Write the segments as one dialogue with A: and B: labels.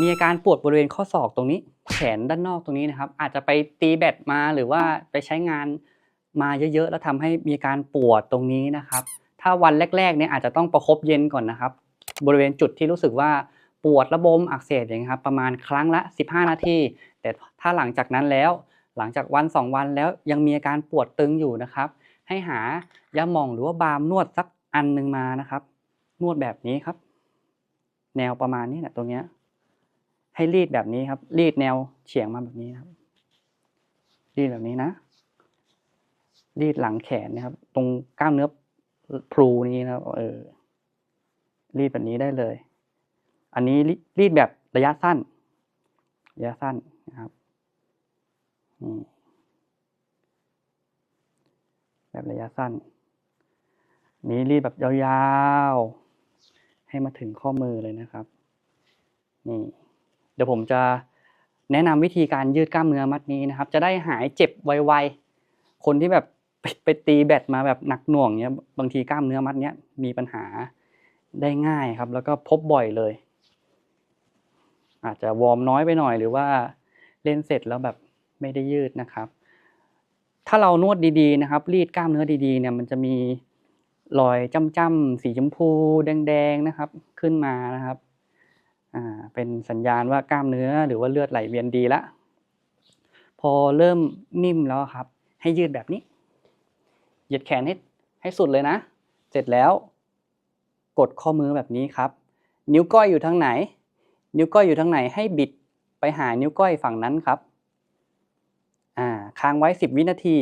A: มีอาการปวดบริเวณข้อศอกตรงนี้ แขนด้านนอกตรงนี้นะครับ อาจจะไปตีแบตมาหรือว่าไปใช้งานมาเยอะๆ แล้วทำให้มีอาการปวดตรงนี้นะครับ ถ้าวันแรกๆเนี่ยอาจจะต้องประคบเย็นก่อนนะครับ บริเวณจุดที่รู้สึกว่าปวดระบมอักเสบอย่างนี้ครับประมาณครั้งละ 15 นาที แต่ถ้าหลังจากนั้นแล้ว หลังจากวัน 2 วันแล้วยังมีอาการปวดตึงอยู่นะครับ ให้หายาหม่องหรือว่าบาล์มนวดสักอันหนึ่งมานะครับ นวดแบบนี้ครับ แนวประมาณนี้แหละตรงเนี้ย ให้รีดแบบนี้ครับ รีดแนวเฉียงมาแบบนี้ครับ รีดแบบนี้นะ รีดหลังแขนนะครับ ตรงกล้ามเนื้อพลูนี้นะครับ เออ รีดแบบนี้ได้เลย อันนี้รีดแบบระยะสั้น ระยะสั้นนะครับนี่แบบระยะสั้น นี้รีดแบบยาวๆ ให้มาถึงข้อมือเลยนะครับ นี่ เดี๋ยวผมจะแนะนำวิธีการยืดกล้ามเนื้อมัดนี้นะครับ จะได้หายเจ็บไวๆ คนที่แบบไปไปตีแบตมาแบบหนักหน่วงเนี้ยบางทีกล้ามเนื้อมัดเนี้ยมีปัญหาได้ง่ายครับ แล้วก็พบบ่อยเลย อาจจะวอร์มน้อยไปหน่อย หรือว่าเล่นเสร็จแล้วแบบไม่ได้ยืดนะครับ ถ้าเรานวดดีๆนะครับ รีดกล้ามเนื้อดีๆเนี่ยมันจะมีรอยจ้ำๆสีชมพูแดงๆนะครับ ขึ้นมานะครับ เป็นสัญญาณว่ากล้ามเนื้อหรือว่าเลือดไหลเวียนดีแล้วพอเริ่มนิ่มแล้วครับ ให้ยืดแบบนี้ เหยียดแขนให้ให้สุดเลยนะ เสร็จแล้ว กดข้อมือแบบนี้ครับ นิ้วก้อยอยู่ทางไหน นิ้วก้อยอยู่ทางไหนให้บิดไปหานิ้วก้อยฝั่งนั้นครับอ่าค้างไว้ 10 วินาที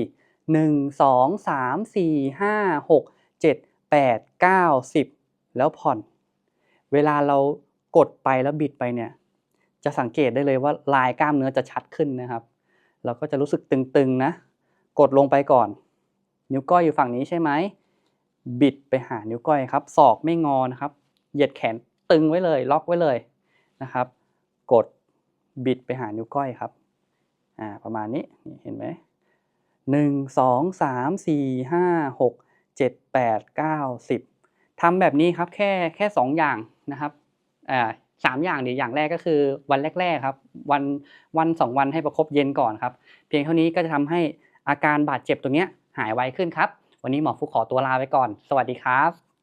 A: 1 2 3 4 5 6 7 8 9 10 แล้วผ่อน เวลาเรา กดไปแล้วบิดไปเนี่ย จะสังเกตได้เลยว่าลายกล้ามเนื้อจะชัดขึ้นนะครับ เราก็จะรู้สึกตึงๆนะ กดลงไปก่อน นิ้วก้อยอยู่ฝั่งนี้ใช่ไหม บิดไปหานิ้วก้อยครับ ศอกไม่งอนะครับ เหยียดแขนตึงไว้เลย ล็อกไว้เลยนะครับ กดบิดไปหานิ้วก้อยครับ อ่า ประมาณนี้ เห็นไหมหนึ่งสองสามสี่ห้าหกเจ็ดแปดเก้าสิบทำแบบนี้ครับ แค่แค่สองอย่างนะครับ สามอย่างเดีอย่างแรกก็คือวันแรก ๆครับ วันวันสองวันให้ประคบเย็นก่อนครับ เพียงเท่านี้ก็จะทำให้อาการบาดเจ็บตรงเนี้ยหายไวขึ้นครับ วันนี้หมอฟุกขอตัวลาไปก่อน สวัสดีครับ